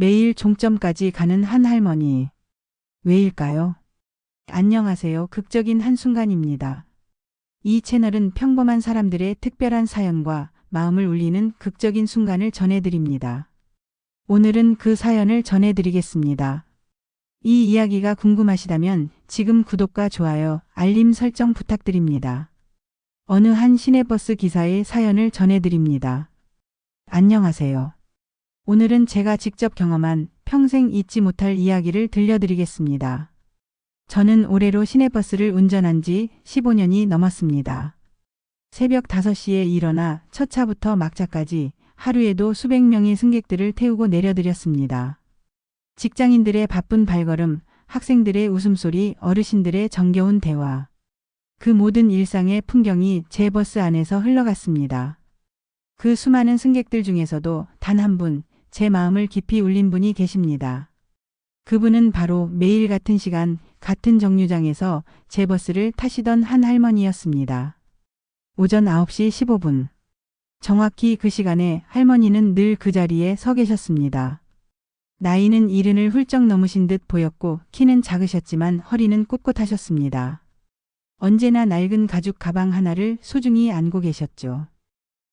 매일 종점까지 가는 한 할머니. 왜일까요? 안녕하세요. 극적인 한순간입니다. 이 채널은 평범한 사람들의 특별한 사연과 마음을 울리는 극적인 순간을 전해드립니다. 오늘은 그 사연을 전해드리겠습니다. 이 이야기가 궁금하시다면 지금 구독과 좋아요, 알림 설정 부탁드립니다. 어느 한 시내버스 기사의 사연을 전해드립니다. 안녕하세요. 오늘은 제가 직접 경험한 평생 잊지 못할 이야기를 들려드리겠습니다. 저는 올해로 시내버스를 운전한 지 15년이 넘었습니다. 새벽 5시에 일어나 첫 차부터 막차까지 하루에도 수백 명의 승객들을 태우고 내려드렸습니다. 직장인들의 바쁜 발걸음, 학생들의 웃음소리, 어르신들의 정겨운 대화. 그 모든 일상의 풍경이 제 버스 안에서 흘러갔습니다. 그 수많은 승객들 중에서도 단 한 분, 제 마음을 깊이 울린 분이 계십니다. 그분은 바로 매일 같은 시간, 같은 정류장에서 제 버스를 타시던 한 할머니였습니다. 오전 9시 15분. 정확히 그 시간에 할머니는 늘 그 자리에 서 계셨습니다. 나이는 이른을 훌쩍 넘으신 듯 보였고 키는 작으셨지만 허리는 꿋꿋하셨습니다. 언제나 낡은 가죽 가방 하나를 소중히 안고 계셨죠.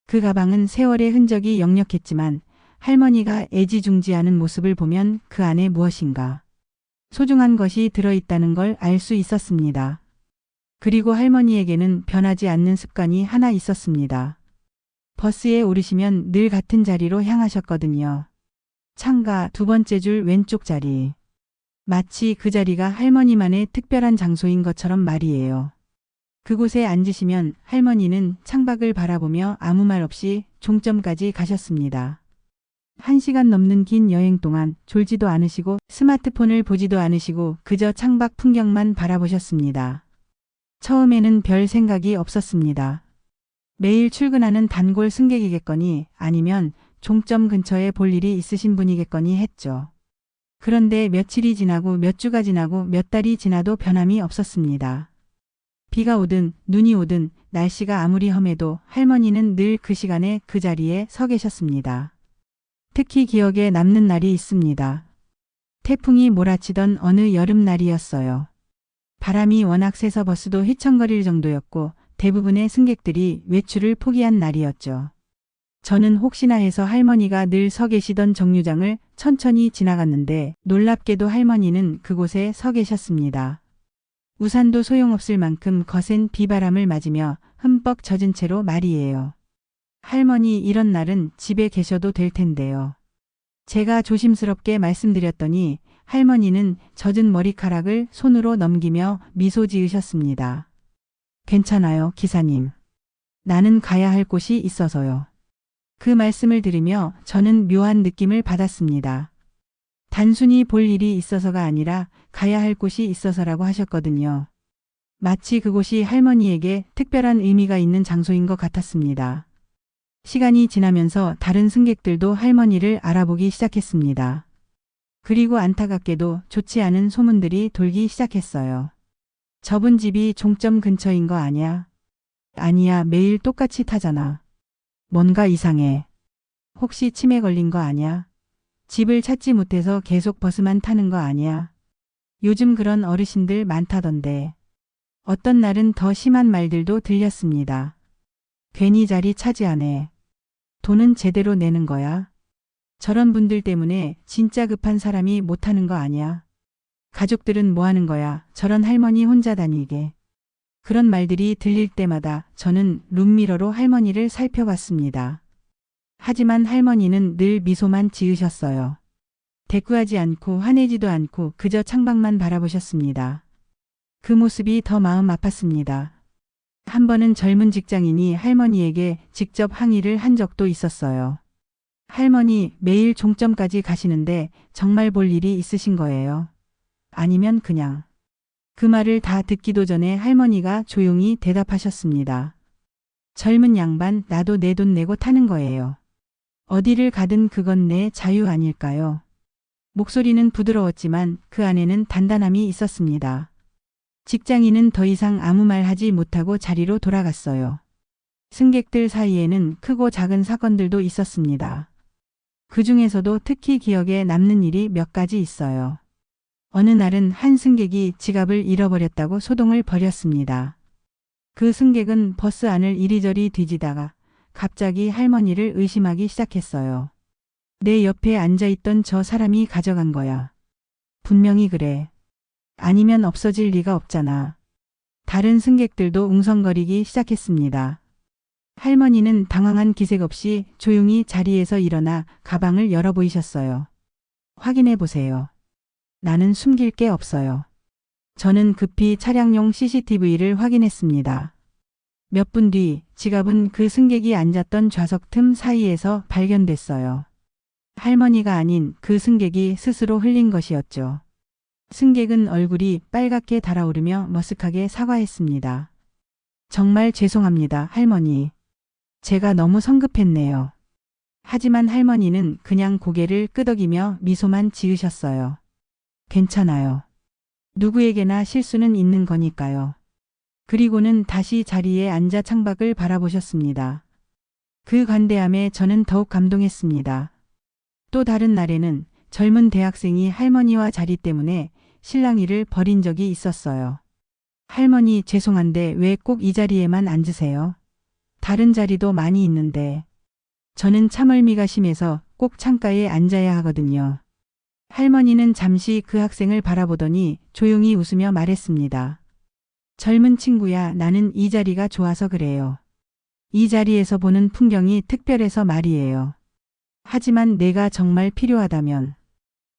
그 가방은 세월의 흔적이 역력했지만 할머니가 애지중지하는 모습을 보면 그 안에 무엇인가 소중한 것이 들어있다는 걸 알 수 있었습니다. 그리고 할머니에게는 변하지 않는 습관이 하나 있었습니다. 버스에 오르시면 늘 같은 자리로 향하셨거든요. 창가 두 번째 줄 왼쪽 자리. 마치 그 자리가 할머니만의 특별한 장소인 것처럼 말이에요. 그곳에 앉으시면 할머니는 창밖을 바라보며 아무 말 없이 종점까지 가셨습니다. 한 시간 넘는 긴 여행 동안 졸지도 않으시고 스마트폰을 보지도 않으시고 그저 창밖 풍경만 바라보셨습니다. 처음에는 별 생각이 없었습니다. 매일 출근하는 단골 승객이겠거니 아니면 종점 근처에 볼 일이 있으신 분이겠거니 했죠. 그런데 며칠이 지나고 몇 주가 지나고 몇 달이 지나도 변함이 없었습니다. 비가 오든 눈이 오든 날씨가 아무리 험해도 할머니는 늘 그 시간에 그 자리에 서 계셨습니다. 특히 기억에 남는 날이 있습니다. 태풍이 몰아치던 어느 여름날이었어요. 바람이 워낙 세서 버스도 휘청거릴 정도였고 대부분의 승객들이 외출을 포기한 날이었죠. 저는 혹시나 해서 할머니가 늘 서 계시던 정류장을 천천히 지나갔는데 놀랍게도 할머니는 그곳에 서 계셨습니다. 우산도 소용없을 만큼 거센 비바람을 맞으며 흠뻑 젖은 채로 말이에요. 할머니 이런 날은 집에 계셔도 될 텐데요. 제가 조심스럽게 말씀드렸더니 할머니는 젖은 머리카락을 손으로 넘기며 미소 지으셨습니다. 괜찮아요, 기사님. 나는 가야 할 곳이 있어서요. 그 말씀을 들으며 저는 묘한 느낌을 받았습니다. 단순히 볼 일이 있어서가 아니라 가야 할 곳이 있어서라고 하셨거든요. 마치 그곳이 할머니에게 특별한 의미가 있는 장소인 것 같았습니다. 시간이 지나면서 다른 승객들도 할머니를 알아보기 시작했습니다. 그리고 안타깝게도 좋지 않은 소문들이 돌기 시작했어요. 저분 집이 종점 근처인 거 아니야? 아니야, 매일 똑같이 타잖아. 뭔가 이상해. 혹시 치매 걸린 거 아니야? 집을 찾지 못해서 계속 버스만 타는 거 아니야? 요즘 그런 어르신들 많다던데. 어떤 날은 더 심한 말들도 들렸습니다. 괜히 자리 차지하네. 돈은 제대로 내는 거야. 저런 분들 때문에 진짜 급한 사람이 못하는 거 아니야. 가족들은 뭐 하는 거야. 저런 할머니 혼자 다니게. 그런 말들이 들릴 때마다 저는 룸미러로 할머니를 살펴봤습니다. 하지만 할머니는 늘 미소만 지으셨어요. 대꾸하지 않고 화내지도 않고 그저 창밖만 바라보셨습니다. 그 모습이 더 마음 아팠습니다. 한 번은 젊은 직장인이 할머니에게 직접 항의를 한 적도 있었어요. 할머니 매일 종점까지 가시는데 정말 볼 일이 있으신 거예요. 아니면 그냥. 그 말을 다 듣기도 전에 할머니가 조용히 대답하셨습니다. 젊은 양반 나도 내 돈 내고 타는 거예요. 어디를 가든 그건 내 자유 아닐까요? 목소리는 부드러웠지만 그 안에는 단단함이 있었습니다. 직장인은 더 이상 아무 말 하지 못하고 자리로 돌아갔어요. 승객들 사이에는 크고 작은 사건들도 있었습니다. 그 중에서도 특히 기억에 남는 일이 몇 가지 있어요. 어느 날은 한 승객이 지갑을 잃어버렸다고 소동을 벌였습니다. 그 승객은 버스 안을 이리저리 뒤지다가 갑자기 할머니를 의심하기 시작했어요. 내 옆에 앉아있던 저 사람이 가져간 거야. 분명히 그래. 아니면 없어질 리가 없잖아. 다른 승객들도 웅성거리기 시작했습니다. 할머니는 당황한 기색 없이 조용히 자리에서 일어나 가방을 열어 보이셨어요. 확인해 보세요. 나는 숨길 게 없어요. 저는 급히 차량용 CCTV를 확인했습니다. 몇 분 뒤 지갑은 그 승객이 앉았던 좌석 틈 사이에서 발견됐어요. 할머니가 아닌 그 승객이 스스로 흘린 것이었죠. 승객은 얼굴이 빨갛게 달아오르며 머쓱하게 사과했습니다. 정말 죄송합니다, 할머니. 제가 너무 성급했네요. 하지만 할머니는 그냥 고개를 끄덕이며 미소만 지으셨어요. 괜찮아요. 누구에게나 실수는 있는 거니까요. 그리고는 다시 자리에 앉아 창밖을 바라보셨습니다. 그 관대함에 저는 더욱 감동했습니다. 또 다른 날에는 젊은 대학생이 할머니와 자리 때문에 실랑이를 벌인 적이 있었어요. 할머니 죄송한데 왜 꼭 이 자리에만 앉으세요? 다른 자리도 많이 있는데. 저는 참을미가 심해서 꼭 창가에 앉아야 하거든요. 할머니는 잠시 그 학생을 바라보더니 조용히 웃으며 말했습니다. 젊은 친구야, 나는 이 자리가 좋아서 그래요. 이 자리에서 보는 풍경이 특별해서 말이에요. 하지만 내가 정말 필요하다면.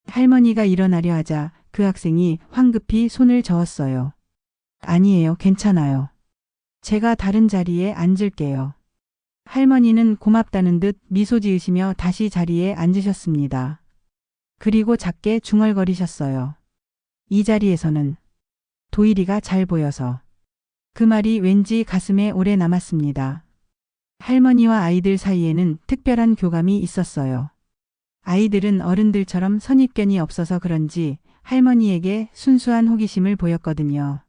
할머니가 일어나려 하자 그 학생이 황급히 손을 저었어요. 아니에요, 괜찮아요. 제가 다른 자리에 앉을게요. 할머니는 고맙다는 듯 미소 지으시며 다시 자리에 앉으셨습니다. 그리고 작게 중얼거리셨어요. 이 자리에서는 도일이가 잘 보여서 그 말이 왠지 가슴에 오래 남았습니다. 할머니와 아이들 사이에는 특별한 교감이 있었어요. 아이들은 어른들처럼 선입견이 없어서 그런지 할머니에게 순수한 호기심을 보였거든요.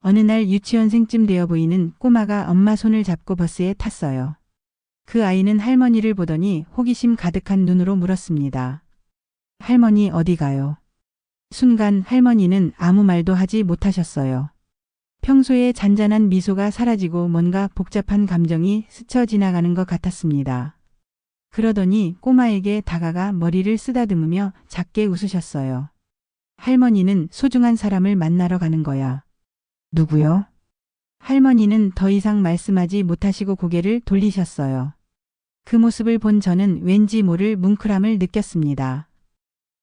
어느 날 유치원생쯤 되어 보이는 꼬마가 엄마 손을 잡고 버스에 탔어요. 그 아이는 할머니를 보더니 호기심 가득한 눈으로 물었습니다. 할머니 어디 가요? 순간 할머니는 아무 말도 하지 못하셨어요. 평소에 잔잔한 미소가 사라지고 뭔가 복잡한 감정이 스쳐 지나가는 것 같았습니다. 그러더니 꼬마에게 다가가 머리를 쓰다듬으며 작게 웃으셨어요. 할머니는 소중한 사람을 만나러 가는 거야. 누구요? 할머니는 더 이상 말씀하지 못하시고 고개를 돌리셨어요. 그 모습을 본 저는 왠지 모를 뭉클함을 느꼈습니다.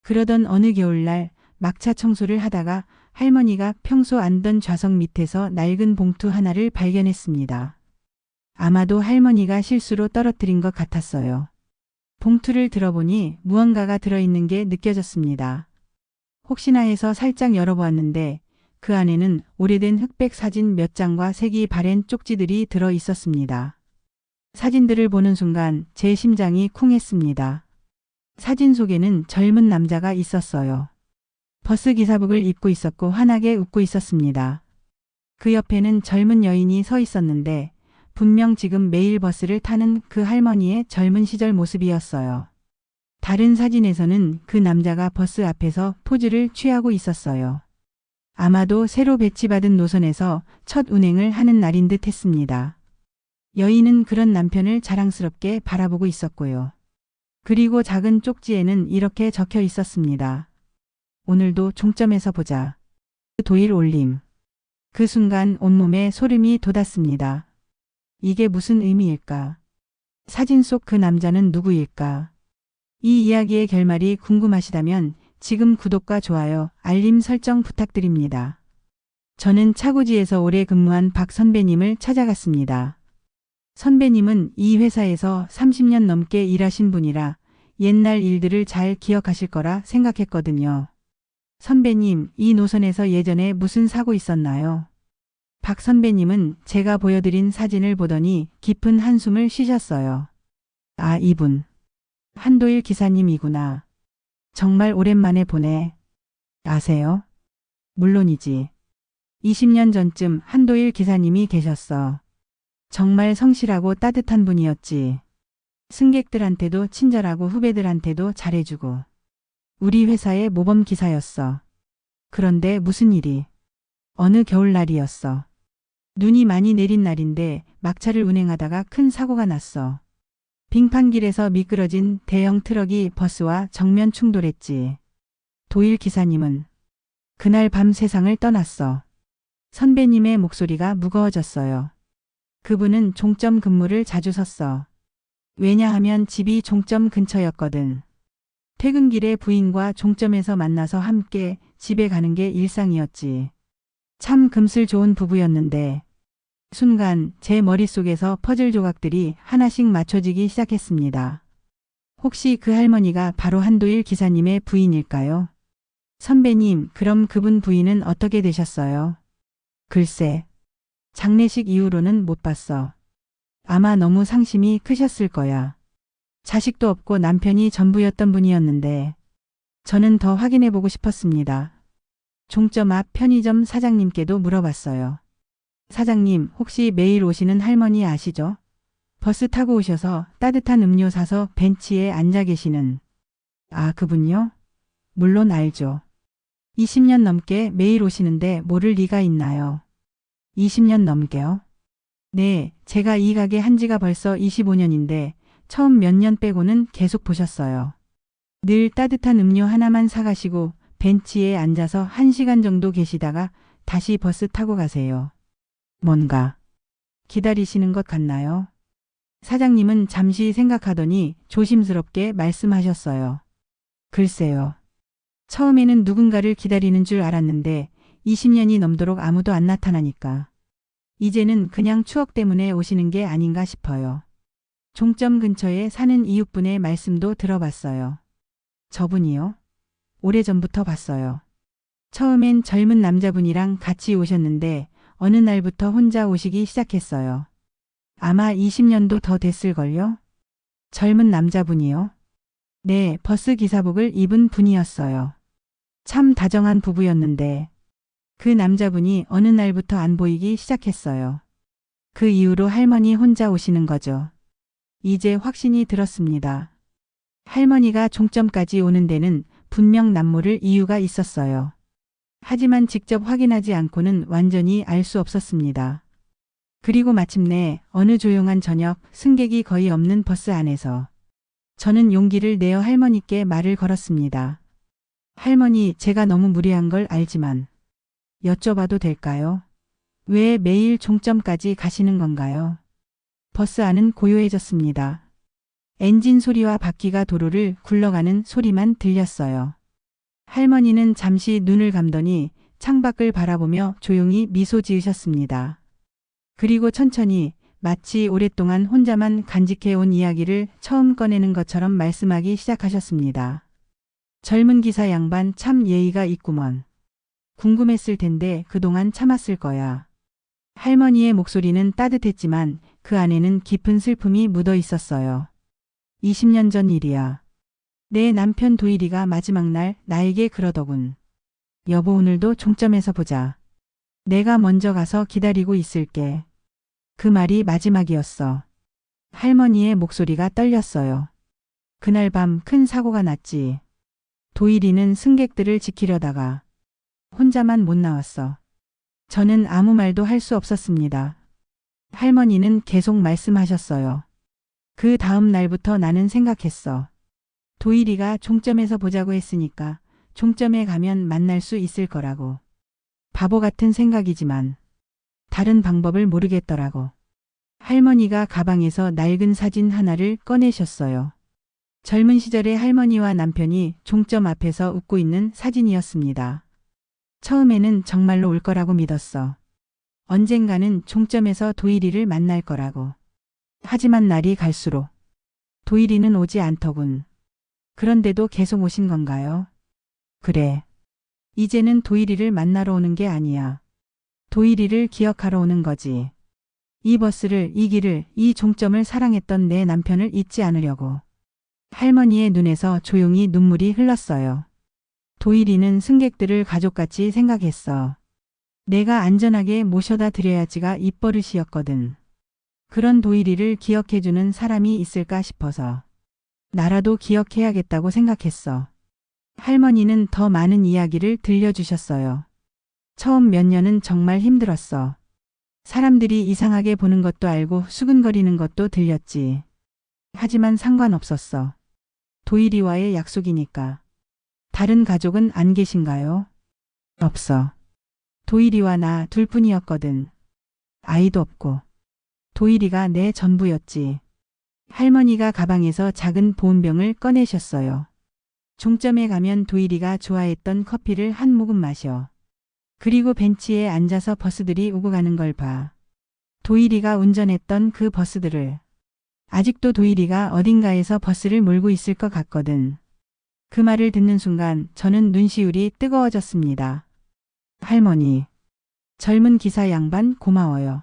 그러던 어느 겨울날 막차 청소를 하다가 할머니가 평소 앉던 좌석 밑에서 낡은 봉투 하나를 발견했습니다. 아마도 할머니가 실수로 떨어뜨린 것 같았어요. 봉투를 들어보니 무언가가 들어있는 게 느껴졌습니다. 혹시나 해서 살짝 열어보았는데 그 안에는 오래된 흑백 사진 몇 장과 색이 바랜 쪽지들이 들어 있었습니다. 사진들을 보는 순간 제 심장이 쿵했습니다. 사진 속에는 젊은 남자가 있었어요. 버스 기사복을 입고 있었고 환하게 웃고 있었습니다. 그 옆에는 젊은 여인이 서 있었는데 분명 지금 매일 버스를 타는 그 할머니의 젊은 시절 모습이었어요. 다른 사진에서는 그 남자가 버스 앞에서 포즈를 취하고 있었어요. 아마도 새로 배치받은 노선에서 첫 운행을 하는 날인 듯 했습니다. 여인은 그런 남편을 자랑스럽게 바라보고 있었고요. 그리고 작은 쪽지에는 이렇게 적혀 있었습니다. 오늘도 종점에서 보자. 도일 올림. 그 순간 온몸에 소름이 돋았습니다. 이게 무슨 의미일까? 사진 속 그 남자는 누구일까? 이 이야기의 결말이 궁금하시다면 지금 구독과 좋아요, 알림 설정 부탁드립니다. 저는 차고지에서 오래 근무한 박 선배님을 찾아갔습니다. 선배님은 이 회사에서 30년 넘게 일하신 분이라 옛날 일들을 잘 기억하실 거라 생각했거든요. 선배님, 이 노선에서 예전에 무슨 사고 있었나요? 박 선배님은 제가 보여드린 사진을 보더니 깊은 한숨을 쉬셨어요. 아, 이분. 한도일 기사님이구나. 정말 오랜만에 보네. 아세요? 물론이지. 20년 전쯤 한도일 기사님이 계셨어. 정말 성실하고 따뜻한 분이었지. 승객들한테도 친절하고 후배들한테도 잘해주고. 우리 회사의 모범 기사였어. 그런데 무슨 일이? 어느 겨울날이었어. 눈이 많이 내린 날인데 막차를 운행하다가 큰 사고가 났어. 빙판길에서 미끄러진 대형 트럭이 버스와 정면 충돌했지. 도일 기사님은 그날 밤 세상을 떠났어. 선배님의 목소리가 무거워졌어요. 그분은 종점 근무를 자주 섰어. 왜냐하면 집이 종점 근처였거든. 퇴근길에 부인과 종점에서 만나서 함께 집에 가는 게 일상이었지. 참 금슬 좋은 부부였는데 순간 제 머릿속에서 퍼즐 조각들이 하나씩 맞춰지기 시작했습니다. 혹시 그 할머니가 바로 한도일 기사님의 부인일까요? 선배님, 그럼 그분 부인은 어떻게 되셨어요? 글쎄, 장례식 이후로는 못 봤어. 아마 너무 상심이 크셨을 거야. 자식도 없고 남편이 전부였던 분이었는데, 저는 더 확인해보고 싶었습니다. 종점 앞 편의점 사장님께도 물어봤어요. 사장님, 혹시 매일 오시는 할머니 아시죠? 버스 타고 오셔서 따뜻한 음료 사서 벤치에 앉아 계시는. 아, 그분요? 물론 알죠. 20년 넘게 매일 오시는데 모를 리가 있나요? 20년 넘게요? 네, 제가 이 가게 한 지가 벌써 25년인데 처음 몇 년 빼고는 계속 보셨어요. 늘 따뜻한 음료 하나만 사가시고 벤치에 앉아서 1시간 정도 계시다가 다시 버스 타고 가세요. 뭔가 기다리시는 것 같나요? 사장님은 잠시 생각하더니 조심스럽게 말씀하셨어요. 글쎄요. 처음에는 누군가를 기다리는 줄 알았는데 20년이 넘도록 아무도 안 나타나니까. 이제는 그냥 추억 때문에 오시는 게 아닌가 싶어요. 종점 근처에 사는 이웃분의 말씀도 들어봤어요. 저분이요? 오래전부터 봤어요. 처음엔 젊은 남자분이랑 같이 오셨는데 어느 날부터 혼자 오시기 시작했어요. 아마 20년도 더 됐을걸요? 젊은 남자분이요? 네, 버스 기사복을 입은 분이었어요. 참 다정한 부부였는데 그 남자분이 어느 날부터 안 보이기 시작했어요. 그 이후로 할머니 혼자 오시는 거죠. 이제 확신이 들었습니다. 할머니가 종점까지 오는 데는 분명 남모를 이유가 있었어요. 하지만 직접 확인하지 않고는 완전히 알 수 없었습니다. 그리고 마침내 어느 조용한 저녁 승객이 거의 없는 버스 안에서 저는 용기를 내어 할머니께 말을 걸었습니다. 할머니, 제가 너무 무리한 걸 알지만 여쭤봐도 될까요? 왜 매일 종점까지 가시는 건가요? 버스 안은 고요해졌습니다. 엔진 소리와 바퀴가 도로를 굴러가는 소리만 들렸어요. 할머니는 잠시 눈을 감더니 창밖을 바라보며 조용히 미소 지으셨습니다. 그리고 천천히 마치 오랫동안 혼자만 간직해온 이야기를 처음 꺼내는 것처럼 말씀하기 시작하셨습니다. 젊은 기사 양반 참 예의가 있구먼. 궁금했을 텐데 그동안 참았을 거야. 할머니의 목소리는 따뜻했지만 그 안에는 깊은 슬픔이 묻어 있었어요. 20년 전 일이야. 내 남편 도일이가 마지막 날 나에게 그러더군. 여보 오늘도 종점에서 보자. 내가 먼저 가서 기다리고 있을게. 그 말이 마지막이었어. 할머니의 목소리가 떨렸어요. 그날 밤 큰 사고가 났지. 도일이는 승객들을 지키려다가 혼자만 못 나왔어. 저는 아무 말도 할 수 없었습니다. 할머니는 계속 말씀하셨어요. 그 다음 날부터 나는 생각했어. 도일이가 종점에서 보자고 했으니까 종점에 가면 만날 수 있을 거라고. 바보 같은 생각이지만 다른 방법을 모르겠더라고. 할머니가 가방에서 낡은 사진 하나를 꺼내셨어요. 젊은 시절의 할머니와 남편이 종점 앞에서 웃고 있는 사진이었습니다. 처음에는 정말로 올 거라고 믿었어. 언젠가는 종점에서 도일이를 만날 거라고. 하지만 날이 갈수록 도일이는 오지 않더군. 그런데도 계속 오신 건가요? 그래. 이제는 도일이를 만나러 오는 게 아니야. 도일이를 기억하러 오는 거지. 이 버스를, 이 길을, 이 종점을 사랑했던 내 남편을 잊지 않으려고. 할머니의 눈에서 조용히 눈물이 흘렀어요. 도일이는 승객들을 가족같이 생각했어. 내가 안전하게 모셔다 드려야지가 입버릇이었거든. 그런 도일이를 기억해주는 사람이 있을까 싶어서 나라도 기억해야겠다고 생각했어. 할머니는 더 많은 이야기를 들려주셨어요. 처음 몇 년은 정말 힘들었어. 사람들이 이상하게 보는 것도 알고 수근거리는 것도 들렸지. 하지만 상관없었어. 도일이와의 약속이니까. 다른 가족은 안 계신가요? 없어. 도일이와 나 둘뿐이었거든. 아이도 없고. 도일이가 내 전부였지. 할머니가 가방에서 작은 보온병을 꺼내셨어요. 종점에 가면 도일이가 좋아했던 커피를 한 모금 마셔. 그리고 벤치에 앉아서 버스들이 오고 가는 걸 봐. 도일이가 운전했던 그 버스들을. 아직도 도일이가 어딘가에서 버스를 몰고 있을 것 같거든. 그 말을 듣는 순간 저는 눈시울이 뜨거워졌습니다. 할머니. 젊은 기사 양반 고마워요.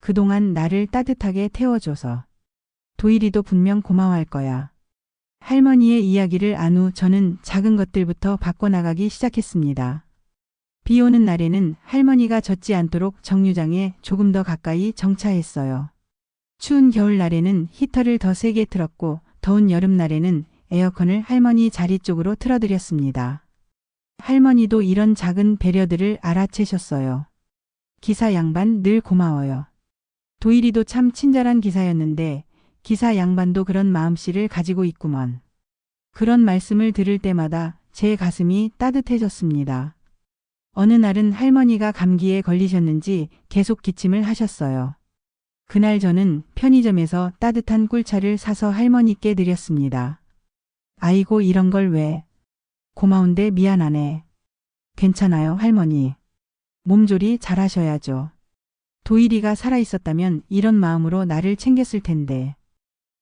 그동안 나를 따뜻하게 태워줘서. 도일이도 분명 고마워할 거야. 할머니의 이야기를 안 후 저는 작은 것들부터 바꿔나가기 시작했습니다. 비 오는 날에는 할머니가 젖지 않도록 정류장에 조금 더 가까이 정차했어요. 추운 겨울날에는 히터를 더 세게 틀었고 더운 여름날에는 에어컨을 할머니 자리 쪽으로 틀어드렸습니다. 할머니도 이런 작은 배려들을 알아채셨어요. 기사 양반 늘 고마워요. 도일이도 참 친절한 기사였는데 기사 양반도 그런 마음씨를 가지고 있구먼. 그런 말씀을 들을 때마다 제 가슴이 따뜻해졌습니다. 어느 날은 할머니가 감기에 걸리셨는지 계속 기침을 하셨어요. 그날 저는 편의점에서 따뜻한 꿀차를 사서 할머니께 드렸습니다. 아이고 이런 걸 왜. 고마운데 미안하네. 괜찮아요 할머니. 몸조리 잘하셔야죠. 도일이가 살아있었다면 이런 마음으로 나를 챙겼을 텐데.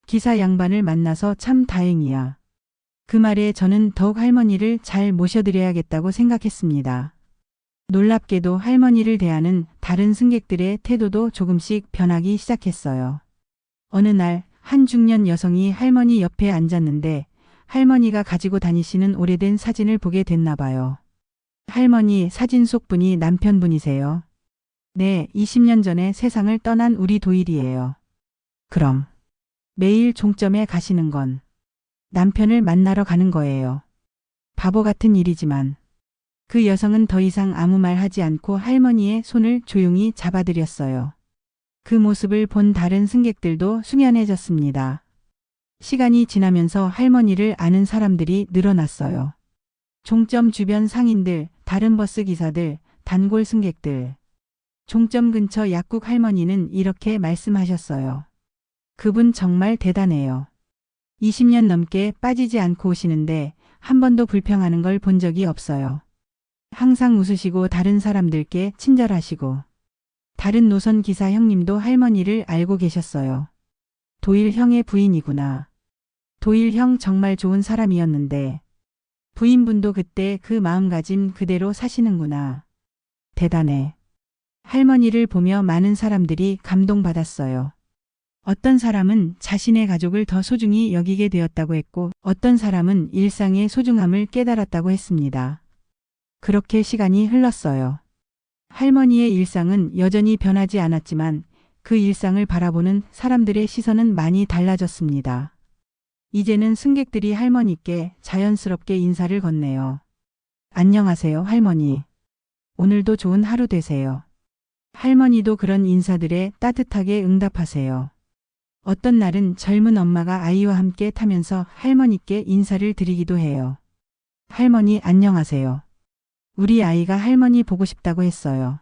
기사 양반을 만나서 참 다행이야. 그 말에 저는 더욱 할머니를 잘 모셔드려야겠다고 생각했습니다. 놀랍게도 할머니를 대하는 다른 승객들의 태도도 조금씩 변하기 시작했어요. 어느 날 한 중년 여성이 할머니 옆에 앉았는데 할머니가 가지고 다니시는 오래된 사진을 보게 됐나 봐요. 할머니 사진 속 분이 남편분이세요. 네, 20년 전에 세상을 떠난 우리 도일이에요. 그럼 매일 종점에 가시는 건 남편을 만나러 가는 거예요. 바보 같은 일이지만 그 여성은 더 이상 아무 말 하지 않고 할머니의 손을 조용히 잡아드렸어요. 그 모습을 본 다른 승객들도 숙연해졌습니다. 시간이 지나면서 할머니를 아는 사람들이 늘어났어요. 종점 주변 상인들, 다른 버스 기사들, 단골 승객들. 종점 근처 약국 할머니는 이렇게 말씀하셨어요. 그분 정말 대단해요. 20년 넘게 빠지지 않고 오시는데 한 번도 불평하는 걸 본 적이 없어요. 항상 웃으시고 다른 사람들께 친절하시고 다른 노선 기사 형님도 할머니를 알고 계셨어요. 도일 형의 부인이구나. 도일 형 정말 좋은 사람이었는데 부인분도 그때 그 마음가짐 그대로 사시는구나. 대단해. 할머니를 보며 많은 사람들이 감동받았어요. 어떤 사람은 자신의 가족을 더 소중히 여기게 되었다고 했고 어떤 사람은 일상의 소중함을 깨달았다고 했습니다. 그렇게 시간이 흘렀어요. 할머니의 일상은 여전히 변하지 않았지만 그 일상을 바라보는 사람들의 시선은 많이 달라졌습니다. 이제는 승객들이 할머니께 자연스럽게 인사를 건네요. 안녕하세요, 할머니. 오늘도 좋은 하루 되세요. 할머니도 그런 인사들에 따뜻하게 응답하세요. 어떤 날은 젊은 엄마가 아이와 함께 타면서 할머니께 인사를 드리기도 해요. 할머니 안녕하세요. 우리 아이가 할머니 보고 싶다고 했어요.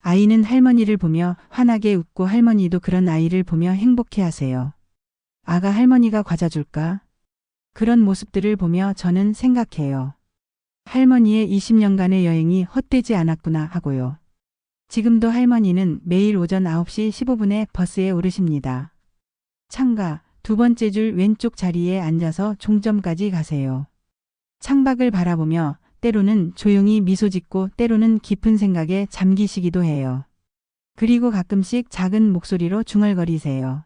아이는 할머니를 보며 환하게 웃고 할머니도 그런 아이를 보며 행복해 하세요. 아가 할머니가 과자 줄까? 그런 모습들을 보며 저는 생각해요. 할머니의 20년간의 여행이 헛되지 않았구나 하고요. 지금도 할머니는 매일 오전 9시 15분에 버스에 오르십니다. 창가 두 번째 줄 왼쪽 자리에 앉아서 종점까지 가세요. 창밖을 바라보며 때로는 조용히 미소 짓고 때로는 깊은 생각에 잠기시기도 해요. 그리고 가끔씩 작은 목소리로 중얼거리세요.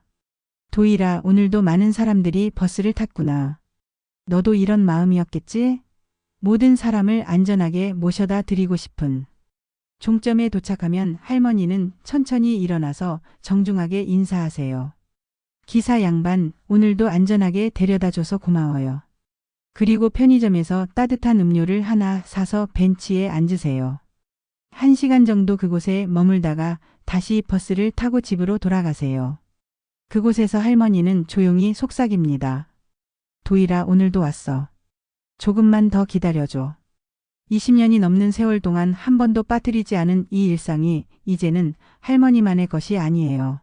도일아, 오늘도 많은 사람들이 버스를 탔구나. 너도 이런 마음이었겠지? 모든 사람을 안전하게 모셔다 드리고 싶은 종점에 도착하면 할머니는 천천히 일어나서 정중하게 인사하세요. 기사 양반, 오늘도 안전하게 데려다 줘서 고마워요. 그리고 편의점에서 따뜻한 음료를 하나 사서 벤치에 앉으세요. 한 시간 정도 그곳에 머물다가 다시 버스를 타고 집으로 돌아가세요. 그곳에서 할머니는 조용히 속삭입니다. 도일아, 오늘도 왔어. 조금만 더 기다려줘. 20년이 넘는 세월 동안 한 번도 빠뜨리지 않은 이 일상이 이제는 할머니만의 것이 아니에요.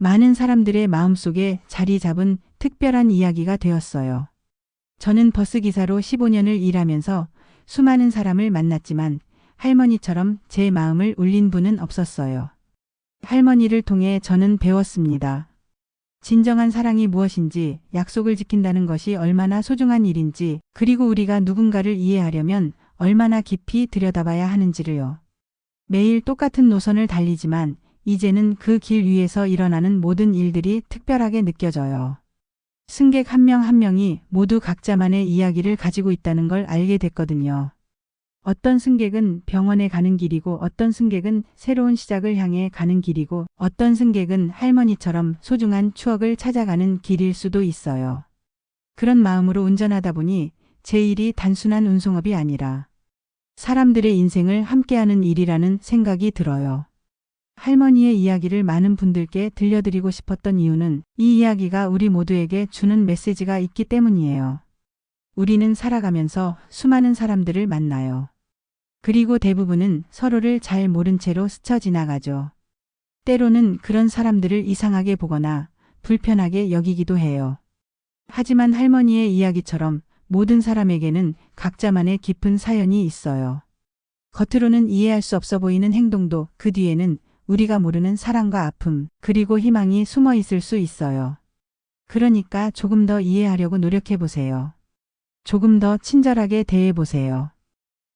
많은 사람들의 마음속에 자리 잡은 특별한 이야기가 되었어요. 저는 버스 기사로 15년을 일하면서 수많은 사람을 만났지만 할머니처럼 제 마음을 울린 분은 없었어요. 할머니를 통해 저는 배웠습니다. 진정한 사랑이 무엇인지, 약속을 지킨다는 것이 얼마나 소중한 일인지, 그리고 우리가 누군가를 이해하려면 얼마나 깊이 들여다봐야 하는지를요. 매일 똑같은 노선을 달리지만 이제는 그 길 위에서 일어나는 모든 일들이 특별하게 느껴져요. 승객 한명한 명이 모두 각자만의 이야기를 가지고 있다는 걸 알게 됐거든요. 어떤 승객은 병원에 가는 길이고 어떤 승객은 새로운 시작을 향해 가는 길이고 어떤 승객은 할머니처럼 소중한 추억을 찾아가는 길일 수도 있어요. 그런 마음으로 운전하다 보니 제 일이 단순한 운송업이 아니라 사람들의 인생을 함께하는 일이라는 생각이 들어요. 할머니의 이야기를 많은 분들께 들려드리고 싶었던 이유는 이 이야기가 우리 모두에게 주는 메시지가 있기 때문이에요. 우리는 살아가면서 수많은 사람들을 만나요. 그리고 대부분은 서로를 잘 모른 채로 스쳐 지나가죠. 때로는 그런 사람들을 이상하게 보거나 불편하게 여기기도 해요. 하지만 할머니의 이야기처럼 모든 사람에게는 각자만의 깊은 사연이 있어요. 겉으로는 이해할 수 없어 보이는 행동도 그 뒤에는 우리가 모르는 사랑과 아픔, 그리고 희망이 숨어 있을 수 있어요. 그러니까 조금 더 이해하려고 노력해 보세요. 조금 더 친절하게 대해 보세요.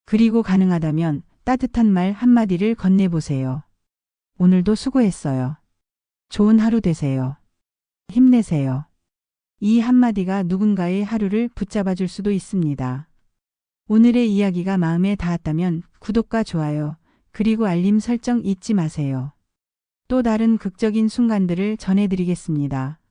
그리고 가능하다면 따뜻한 말 한마디를 건네 보세요. 오늘도 수고했어요. 좋은 하루 되세요. 힘내세요. 이 한마디가 누군가의 하루를 붙잡아 줄 수도 있습니다. 오늘의 이야기가 마음에 닿았다면 구독과 좋아요, 그리고 알림 설정 잊지 마세요. 또 다른 극적인 순간들을 전해드리겠습니다.